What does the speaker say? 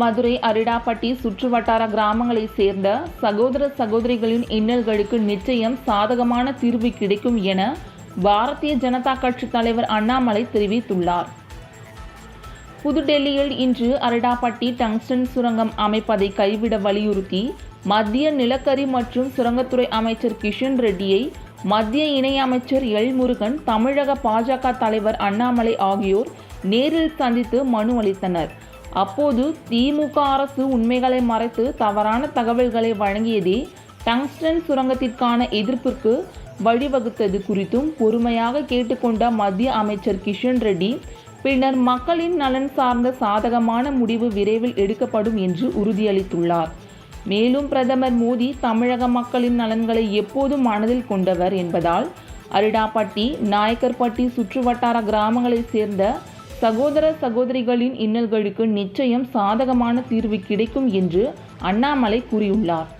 மதுரை அரிடாப்பட்டி சுற்றுவட்டார கிராமங்களைச் சேர்ந்த சகோதர சகோதரிகளின் இன்னல்களுக்கு நிச்சயம் சாதகமான தீர்வு கிடைக்கும் என பாரதிய ஜனதா கட்சி தலைவர் அண்ணாமலை தெரிவித்துள்ளார். புதுடெல்லியில் இன்று அரிடாப்பட்டி டங்ஸ்டன் சுரங்கம் அமைப்பதை கைவிட வலியுறுத்தி மத்திய நிலக்கரி மற்றும் சுரங்கத்துறை அமைச்சர் கிஷன் ரெட்டியை மத்திய இணையமைச்சர் எல் முருகன் தமிழக பாஜக தலைவர் அண்ணாமலை ஆகியோர் நேரில் சந்தித்து மனு அளித்தனர். அப்போது திமுக அரசு உண்மைகளை மறைத்து தவறான தகவல்களை வழங்கியதே டங்ஸ்டன் சுரங்கத்திற்கான எதிர்ப்பிற்கு வழிவகுத்தது குறித்தும் பொறுமையாக கேட்டுக்கொண்ட மத்திய அமைச்சர் கிஷன் ரெட்டி பின்னர் மக்களின் நலன் சார்ந்த சாதகமான முடிவு விரைவில் எடுக்கப்படும் என்று உறுதியளித்துள்ளார். மேலும் பிரதமர் மோடி தமிழக மக்களின் நலன்களை எப்போதும் மனதில் கொண்டவர் என்பதால் அரிடாப்பட்டி நாயக்கர்பட்டி சுற்றுவட்டார கிராமங்களைச் சேர்ந்த சகோதர சகோதரிகளின் இன்னல்களுக்கு நிச்சயம் சாதகமான தீர்வு கிடைக்கும் என்று அண்ணாமலை கூறியுள்ளார்.